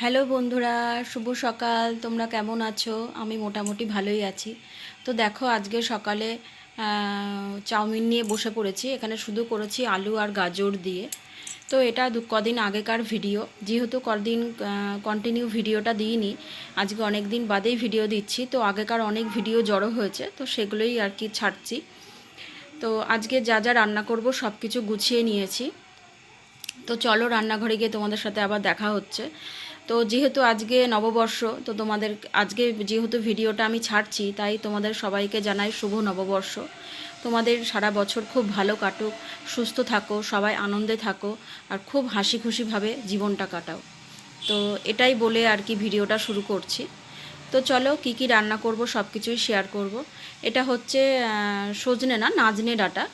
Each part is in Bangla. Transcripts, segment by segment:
হ্যালো বন্ধুরা, শুভ সকাল। তোমরা কেমন আছো? আমি মোটামুটি ভালোই আছি। তো দেখো, আজকে সকালে চাউমিন নিয়ে বসে পড়েছি। এখানে শুধু করেছি আলু আর গাজর দিয়ে। তো এটা দু, কদিন আগেকার ভিডিও। যেহেতু কদিন কন্টিনিউ ভিডিওটা দিইনি, আজকে অনেক দিন বাদেই ভিডিও দিচ্ছি। তো আগেকার অনেক ভিডিও জড়ো হয়েছে, তো সেগুলোই আর কি ছাড়ছি। তো আজকে যা যা রান্না করব সব কিছু গুছিয়ে নিয়েছি। তো চলো, রান্নাঘরে গিয়ে তোমাদের সাথে আবার দেখা হচ্ছে। তো যেহেতু আজকে নববর্ষ, তো তোমাদের আজকে যেহেতু ভিডিওটা আমি ছাড়ছি, তাই তোমাদের সবাইকে জানাই শুভ নববর্ষ। তোমাদের সারা বছর খুব ভালো কাটুক, সুস্থ থাকো, সবাই আনন্দে থাকো, আর খুব হাসি খুশিভাবে জীবনটা কাটাও। তো এটাই বলে আর কি ভিডিওটা শুরু করছি। তো চলো কি কি রান্না করব সব কিছুই শেয়ার করব। এটা হচ্ছে সজনে না, নাজনে ডাটা।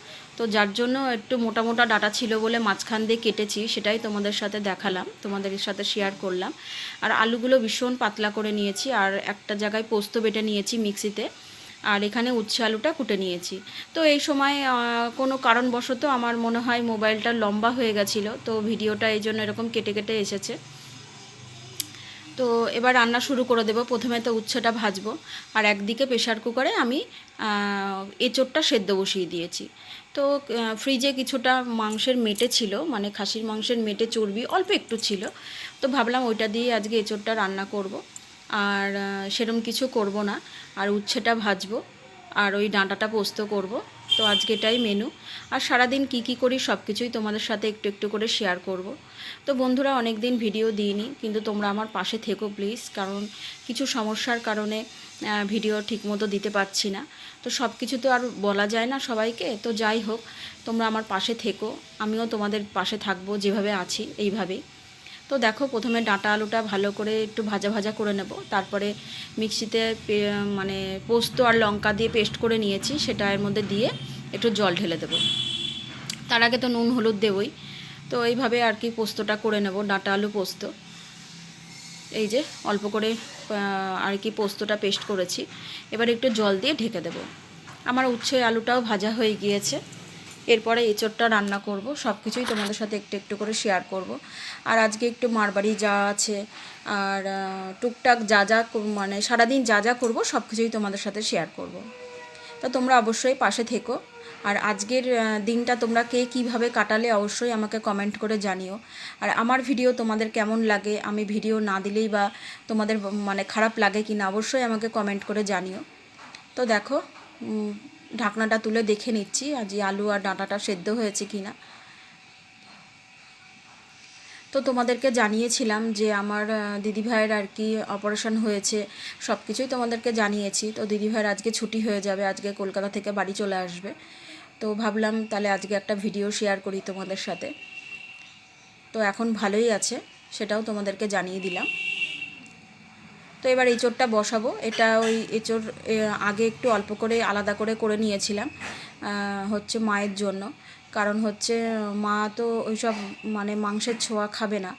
তো যার জন্য একটু মোটা মোটা ডাটা ছিল বলে মাঝখান দিয়ে কেটেছি সেটাই তোমাদের সাথে দেখালাম তোমাদের সাথে শেয়ার করলাম। আর আলুগুলো ভীষণ পাতলা করে নিয়েছি আর একটা জায়গায় পোস্ত বেটে নিয়েছি মিক্সিতে আর এখানে উচ্ছে আলুটা কুটে নিয়েছি। তো এই সময় কোনো কারণবশত আমার মনে হয় মোবাইলটা লম্বা হয়ে গেছিল তো ভিডিওটা এই জন্য এরকম কেটে কেটে এসেছে। তো এবার রান্না শুরু করে দেবো প্রথমে তো উচ্ছেটা ভাজবো আর একদিকে প্রেশার কুকারে আমি আহ, এঁচোড়টা সেদ্ধ বসিয়ে দিয়েছি। তো ফ্রিজে কিছুটা মাংসের মেটে ছিল মানে খাসির মাংসের মেটে চর্বি অল্প একটু ছিল। তো ভাবলাম ওইটা দিয়ে আজকে এঁচোড়টা রান্না করব। আর সেরম কিছু করব না। আর উচ্ছেটা ভাজবো। আর ওই ডাঁটাটা পোস্ত করব। তো আজকে এটাই মেনু আর সারাদিন কি কি করি সব কিছুই তোমাদের সাথে একটু একটু করে শেয়ার করব। তো বন্ধুরা অনেক দিন ভিডিও দিইনি, কিন্তু তোমরা আমার পাশে থেকো প্লিজ কারণ কিছু সমস্যার কারণে ভিডিও ঠিকমতো দিতে পারছি না। তো সব কিছু তো আর বলা যায় না সবাইকে, তো যাই হোক, তোমরা আমার পাশে থেকো, আমিও তোমাদের পাশে থাকব যেভাবে আছি, এইভাবেই। তো দেখো, প্রথমে ডাঁটা আলুটা ভালো করে একটু ভাজা ভাজা করে নেব, তারপরে মিক্সিতে মানে পোস্ত আর লঙ্কা দিয়ে পেস্ট করে নিয়েছি, সেটা এর মধ্যে দিয়ে একটু জল ঢেলে দেবো। তার আগে তো নুন, হলুদ দেবই। তো এইভাবে আর কি পোস্তটা করে নেব, ডাঁটা আলু পোস্ত। এই যে অল্প করে আর কি পোস্তটা পেস্ট করেছি। এবার একটু জল দিয়ে ঢেকে দেব। আমার উচ্ছে আলুটাও ভাজা হয়ে গিয়েছে। এরপরে এঁচোড়টা রান্না করব। সব কিছুই তোমাদের সাথে একটু একটু করে শেয়ার করব। আর আজকে একটু মারবাড়ি যা আছে, আর টুকটাক যা যা মানে সারাদিন যা যা করব সব কিছুই তোমাদের সাথে শেয়ার করব। তো তোমরা অবশ্যই পাশে থেকো। আর আজকের দিনটা তোমরা কে কীভাবে কাটালে অবশ্যই আমাকে কমেন্ট করে জানিও। আর আমার ভিডিও তোমাদের কেমন লাগে, আমি ভিডিও না দিলেই বা তোমাদের মানে খারাপ লাগে কি না অবশ্যই আমাকে কমেন্ট করে জানিও। তো দেখো ঢাকনাটা তুলে দেখে নিচ্ছি, আজ আলু আর ডাঁটাটা সেদ্ধ হয়েছে কি না তো তোমাদেরকে জানিয়েছিলাম যে আমার দিদিভাইয়ের আর কি অপারেশন হয়েছে সব কিছুই তোমাদেরকে জানিয়েছি। তো দিদিভাইয়ের আজকে ছুটি হয়ে যাবে, আজকে কলকাতা থেকে বাড়ি চলে আসবে। তো ভাবলাম তাহলে আজকে একটা ভিডিও শেয়ার করি তোমাদের সাথে। তো এখন ভালোই আছে, সেটাও তোমাদেরকে জানিয়ে দিলাম। তো এবার এঁচোড়টা বসাবো। এটা ওই এঁচোড় আগে একটু অল্প করে আলাদা করে করে নিয়েছিলাম হচ্ছে মায়ের জন্য। কারণ হচ্ছে মা তো ওইসব মানে মাংসের ছোঁয়া খাবে না,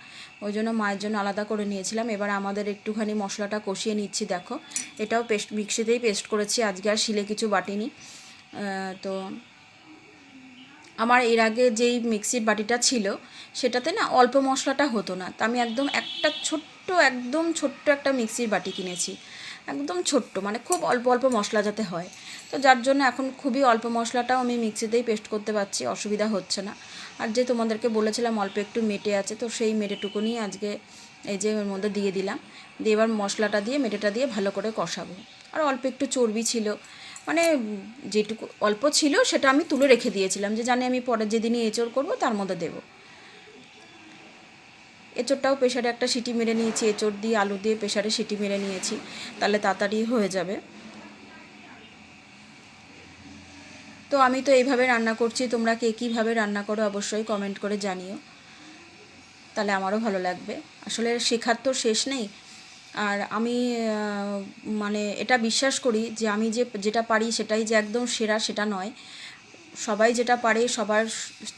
ওই জন্য মায়ের জন্য আলাদা করে নিয়েছিলাম। এবার আমাদের একটুখানি মশলাটা কষিয়ে নিচ্ছি, দেখো। এটাও পেস্ট, মিক্সিতেই পেস্ট করেছি, আজকে আর শিলে কিছু বাটিনি। তো আমার এর আগে যেই মিক্সির বাটিটা ছিল, সেটাতে না অল্প মশলাটা হতো না। তা আমি একদম একটা ছোট্ট, একদম ছোট্ট একটা মিক্সির বাটি কিনেছি। একদম ছোট্ট মানে খুব অল্প অল্প মশলা যাতে হয়। তো যার জন্য এখন খুবই অল্প মশলাটাও আমি মিক্সিতেই পেস্ট করতে পারছি, অসুবিধা হচ্ছে না। আর যে তোমাদেরকে বলেছিলাম, অল্প একটু মেটে আছে, তো সেই মেটেটুকুনি আজকে এই যে এর মধ্যে দিয়ে দিলাম। দিয়ে এবার মশলাটা দিয়ে, মেটেটা দিয়ে ভালো করে কষাবো। আর অল্প একটু চর্বি ছিল মানে যেটুকু অল্প ছিল সেটা আমি তুলে রেখে দিয়েছিলাম যে জানি আমি পরে যেদিনই এঁচড় করব তার মধ্যে দেবো। এঁচড়টাও প্রেশারে একটা সিটি মেরে নিয়েছি, এঁচড় দিয়ে আলু দিয়ে প্রেশারে সিটি মেরে নিয়েছি, তাহলে তাড়াতাড়ি হয়ে যাবে। তো আমি তো এইভাবে রান্না করছি, তোমরা কে কীভাবে রান্না করো অবশ্যই কমেন্ট করে জানিও। তাহলে আমারও ভালো লাগবে। আসলে শেখার তো শেষ নেই আর আমি মানে এটা বিশ্বাস করি যে আমি যে, যেটা পারি সেটাই যে একদম সেরা সেটা নয়। সবাই যেটা পারে সবার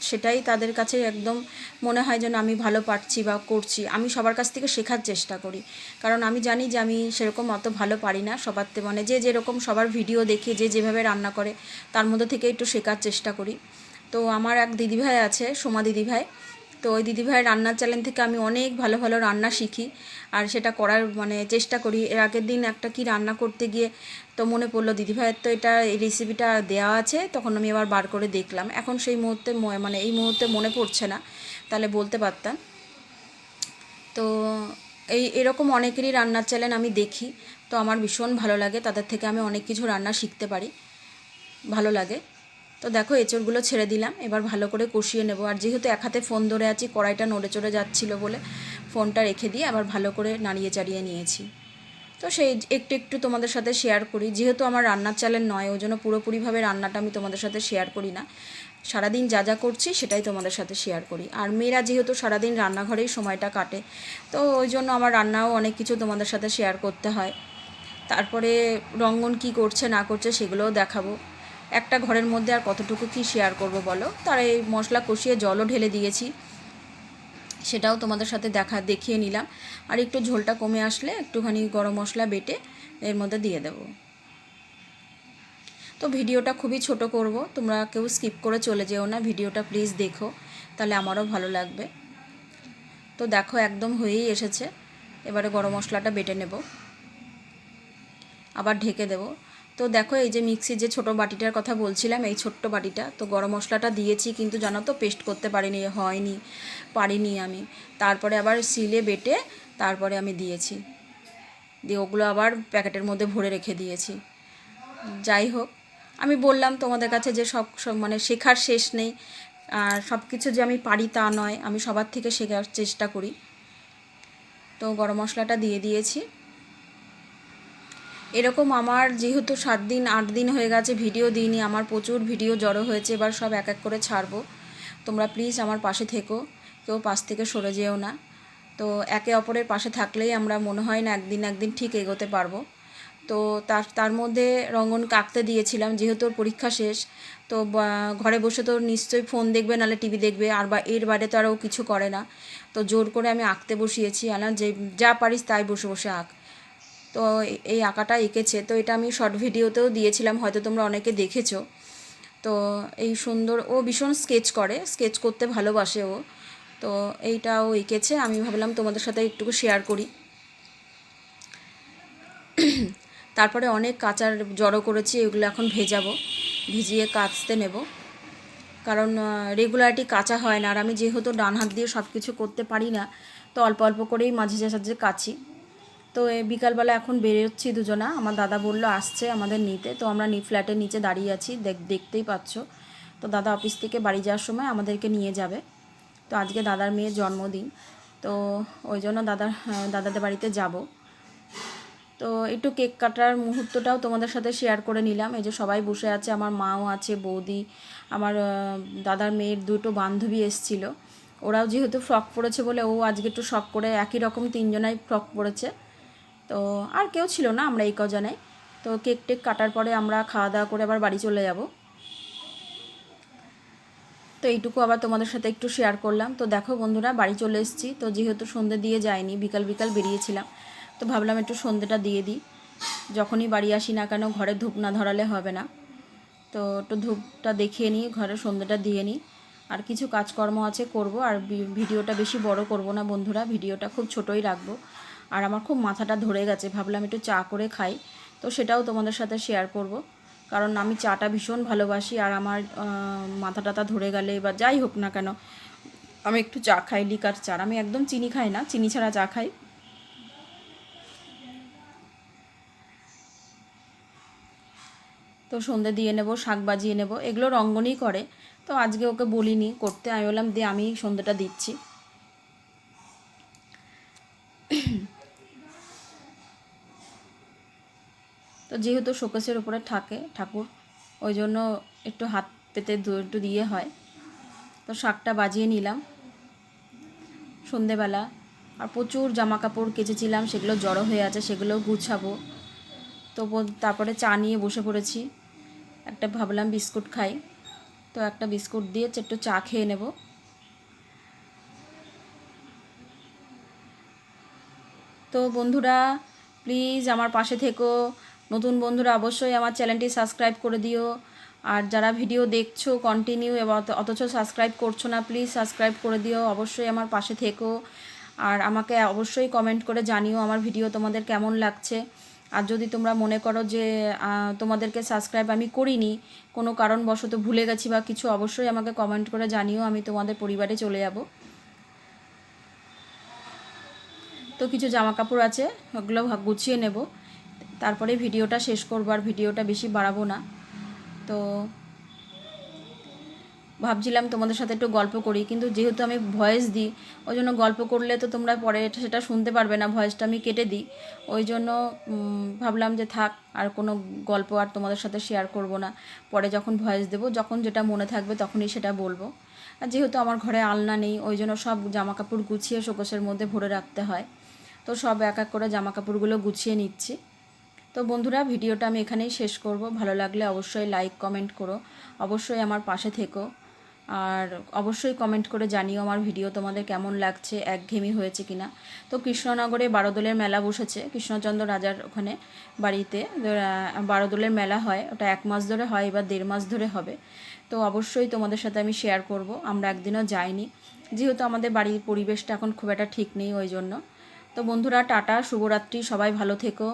সেটাই তাদের কাছে একদম মনে হয় যেন আমি ভালো পারছি বা করছি। আমি সবার কাছ থেকে শেখার চেষ্টা করি। কারণ আমি জানি যে আমি সেরকম অত ভালো পারি না সবার মানে যে যেরকম সবার ভিডিও দেখে, যে যেভাবে রান্না করে তার মধ্যে থেকে একটু শেখার চেষ্টা করি। তো আমার এক দিদিভাই আছে, সোমা দিদিভাই। তো ওই দিদিভাইয়ের রান্নার চ্যানেল থেকে আমি অনেক ভালো ভালো রান্না শিখি। আর সেটা করার মানে চেষ্টা করি। এর আগের দিন একটা কি রান্না করতে গিয়ে তো মনে পড়ল, দিদিভাইয়ের তো এটা এই রেসিপিটা দেওয়া আছে, তখন আমি আবার বার করে দেখলাম। এখন সেই মুহূর্তে মানে এই মুহূর্তে মনে পড়ছে না, তাহলে বলতে পারতাম। তো এই, এরকম অনেকেরই রান্নার চ্যানেল আমি দেখি। তো আমার ভীষণ ভালো লাগে, তাদের থেকে আমি অনেক কিছু রান্না শিখতে পারি। ভালো লাগে। তো দেখো, এঁচড়গুলো ছেড়ে দিলাম। এবার ভালো করে কষিয়ে নেব। আর যেহেতু এক হাতে ফোন ধরে আছি, কড়াইটা নড়ে চড়ে যাচ্ছিল বলে ফোনটা রেখে দিয়ে আবার ভালো করে নাড়িয়ে চাড়িয়ে নিয়েছি। তো সেই একটু একটু তোমাদের সাথে শেয়ার করি। যেহেতু আমার রান্নার চ্যানেল নয়, ওই জন্য পুরোপুরিভাবে রান্নাটা আমি তোমাদের সাথে শেয়ার করি না। সারাদিন যা যা করছি, সেটাই তোমাদের সাথে শেয়ার করি। আর মেয়েরা যেহেতু সারাদিন রান্নাঘরেই সময়টা কাটে, তো ওই জন্য আমার রান্নাও অনেক কিছু তোমাদের সাথে শেয়ার করতে হয়। তারপরে রঙ্গন কি করছে, না করছে, সেগুলোও দেখাবো। একটা ঘরের মধ্যে আর কতটুকু কি শেয়ার করব বলো? তার এই মশলা কষিয়ে জলও ঢেলে দিয়েছি। সেটাও তোমাদের সাথে দেখা, দেখিয়ে নিলাম। আর একটু ঝোলটা কমে আসলে একটুখানি গরম মশলা বেটে এর মধ্যে দিয়ে দেবো। তো ভিডিওটা খুবই ছোট করব, তোমরা কেউ স্কিপ করে চলে যেও না, ভিডিওটা প্লিজ দেখো, তাহলে আমারও ভালো লাগবে। তো দেখো, একদম হয়েই এসেছে। এবারে গরম মশলাটা বেটে নেব। আবার ঢেকে দেব। তো দেখো এই যে মিক্সির যে ছোট বাটিটার কথা বলছিলাম, এই ছোট্ট বাটিটা, তো গরম মশলাটা দিয়েছি, কিন্তু জানো তো পেস্ট করতে পারিনি, হয়নি, পারিনি আমি। তারপরে আবার সিলে বেটে তারপরে আমি দিয়েছি। দিয়ে ওগুলো আবার প্যাকেটের মধ্যে ভরে রেখে দিয়েছি। যাই হোক, আমি বললাম তোমাদের কাছে যে সব মানে শেখার শেষ নেই, আর সব কিছু যে আমি পারি তা নয়, আমি সবার থেকে শেখার চেষ্টা করি। তো গরম মশলাটা দিয়ে দিয়েছি। এরকম আমার যেহেতু সাত দিন, আট দিন হয়ে গেছে, ভিডিও দিইনি, আমার প্রচুর ভিডিও জড়ো হয়েছে, এবার সব এক এক করে ছাড়বো। তোমরা প্লিজ আমার পাশে থেকো, কেউ পাশ থেকে সরে যেও না। তো একে অপরের পাশে থাকলেই আমরা মনে হয় না একদিন একদিন ঠিক এগোতে পারব। তো তার তার মধ্যে রঙ্গন কাঁকতে দিয়েছিলাম, যেহেতু পরীক্ষা শেষ, তো ঘরে বসে তো নিশ্চয়ই ফোন দেখবে, নাহলে টিভি দেখবে, আর বা এর বাইরে তো আর ও কিছু করে না। তো জোর করে আমি আঁকতে বসিয়েছি আলাম যে, যা পারিস তাই বসে বসে আঁক। তো এই আঁকাটা এঁকেছে। তো এটা আমি শর্ট ভিডিওতেও দিয়েছিলাম, হয়তো তোমরা অনেকে দেখেছ। তো এই সুন্দর, ও ভীষণ স্কেচ করে স্কেচ করতে ভালোবাসে ও। তো এইটা ও এঁকেছে, আমি ভাবলাম তোমাদের সাথে একটু শেয়ার করি। তারপরে অনেক কাঁচার জড়ো করেছি, এগুলো এখন ভেজাবো, ভিজিয়ে কাচতে নেব। কারণ রেগুলারিটি কাঁচা হয় না, আর আমি যেহেতু ডান হাত দিয়ে সব কিছু করতে পারি না, তো অল্প অল্প করেই মাঝে সাঝে কাচি। তো বিকালবেলা এখন বেরোচ্ছি দুজনা। আমার দাদা বলল, আসছে আমাদের নিতে। তো আমরা ফ্ল্যাটের নিচে দাঁড়িয়ে আছি, দেখ, দেখতেই পাচ্ছ। তো দাদা অফিস থেকে বাড়ি যাওয়ার সময় আমাদেরকে নিয়ে যাবে। তো আজকে দাদার মেয়ের জন্মদিন। তো ওই জন্য দাদার দাদাদের বাড়িতে যাব। তো একটু কেক কাটার মুহূর্তটাও তোমাদের সাথে শেয়ার করে নিলাম। এই যে সবাই বসে আছে, আমার মাও আছে, বৌদি, আমার দাদার মেয়ের দুটো বান্ধবী এসছিল। ওরাও যেহেতু ফ্রক পরেছে বলে ও আজকে একটু শখ করে একই রকম তিনজনাই ফ্রক পরেছে। তো আর কেউ ছিল না আমরা এই কজনাই। তো কেক টেক কাটার পরে আমরা খাওয়া দাওয়া করে আবার বাড়ি চলে যাব। তো এইটুকু আবার তোমাদের সাথে একটু শেয়ার করলাম। তো দেখো বন্ধুরা, বাড়ি চলে এসেছি। তো যেহেতু সন্ধে দিয়ে যায়নি, বিকাল বিকাল বেরিয়েছিলাম। তো ভাবলাম একটু সন্ধেটা দিয়ে দিই। যখনই বাড়ি আসি না কেন ঘরে ধূপ না ধরালে হবে না। তো একটু ধূপটা দেখিয়ে নিই, ঘরে সন্ধেটা দিয়ে নিই। আর কিছু কাজকর্ম আছে করব। আর ভিডিওটা বেশি বড় করব না বন্ধুরা, ভিডিওটা খুব ছোটই রাখব। আর আমার খুব মাথাটা ধরে গেছে, ভাবলাম একটু চা করে খাই। তো সেটাও তোমাদের সাথে শেয়ার করব। কারণ আমি চাটা ভীষণ ভালোবাসি আর আমার মাথা টাথা ধরে গেলে বা যাই হোক না কেন, আমি একটু চা খাই, লিকার চা। আমি একদম চিনি খাই না, চিনি ছাড়া চা খাই। তো সন্ধে দিয়ে নেব, শাক বাজিয়ে নেব, এগুলো রঙ্গনই করে। তো আজকে ওকে বলিনি, করতে। আমি বললাম দিয়ে আমি সন্ধেটা দিচ্ছি। তো যেহেতু শোকেসের উপরে থাকে ঠাকুর, ওই জন্য একটু হাত পেতে একটু দিয়ে হয়। তো শাকটা বাজিয়ে নিলাম। সন্ধেবেলা আর প্রচুর জামা কাপড় কেচেছিলাম, সেগুলো জড়ো হয়ে আছে সেগুলো গুছাবো। তো তারপরে চা নিয়ে বসে পড়েছি। একটা ভাবলাম বিস্কুট খাই। তো একটা বিস্কুট দিয়ে একটু চা খেয়ে নেব। তো বন্ধুরা, প্লিজ আমার পাশে থেকো। নতুন বন্ধুরা অবশ্যই আমার চ্যানেলটি সাবস্ক্রাইব করে দিও। আর যারা ভিডিও দেখছ কন্টিনিউ এবং অত- অথচ সাবস্ক্রাইব করছ না প্লিজ সাবস্ক্রাইব করে দিও। অবশ্যই আমার পাশে থেকো। আর আমাকে অবশ্যই কমেন্ট করে জানিও আমার ভিডিও তোমাদের কেমন লাগছে। আর যদি তোমরা মনে করো যে তোমাদেরকে সাবস্ক্রাইব আমি করিনি, কোনো কারণবশত ভুলে গেছি বা কিছু, অবশ্যই আমাকে কমেন্ট করে জানিও, আমি তোমাদের পরিবারে চলে যাব। তো কিছু জামা কাপড় আছে, ওগুলো গুছিয়ে নেব। তারপরে ভিডিওটা শেষ করব আর ভিডিওটা বেশি বাড়াবো না। তো ভাবছিলাম তোমাদের সাথে একটু গল্প করি, কিন্তু যেহেতু আমি ভয়েস দিই, ওই জন্য গল্প করলে তো তোমরা পরে সেটা শুনতে পারবে না, ভয়েসটা আমি কেটে দিই। ওই জন্য ভাবলাম যে থাক, আর কোনো গল্প আর তোমাদের সাথে শেয়ার করব না। পরে যখন ভয়েস দেবো, যখন যেটা মনে থাকবে তখনই সেটা বলব। আর যেহেতু আমার ঘরে আলনা নেই, ওই জন্য সব জামা কাপড় গুছিয়ে শোকসের মধ্যে ভরে রাখতে হয়। তো সব এক এক করে জামা কাপড়গুলো গুছিয়ে নিচ্ছি। তো বন্ধুরা, ভিডিওটা আমি এখানেই শেষ করব। ভালো লাগলে অবশ্যই লাইক কমেন্ট করো। অবশ্যই আমার পাশে থেকো। আর অবশ্যই কমেন্ট করে জানিও আমার ভিডিও তোমাদের কেমন লাগছে, একঘেয়েমি হয়েছে কিনা। তো কৃষ্ণনগরে বারোদোলের মেলা বসেছে, কৃষ্ণচন্দ্র রাজার ওখানে বাড়িতে। বারোদোলের মেলা হয়, ওটা এক মাস ধরে হয়, এবার দেড় মাস ধরে হবে। তো অবশ্যই তোমাদের সাথে আমি শেয়ার করব, আমরা একদিনও যাইনি। যেহেতু আমাদের বাড়ির পরিবেশটা এখন খুব একটা ঠিক নেই ওই জন্য। তো বন্ধুরা, টাটা, শুভরাত্রি, সবাই ভালো থেকো।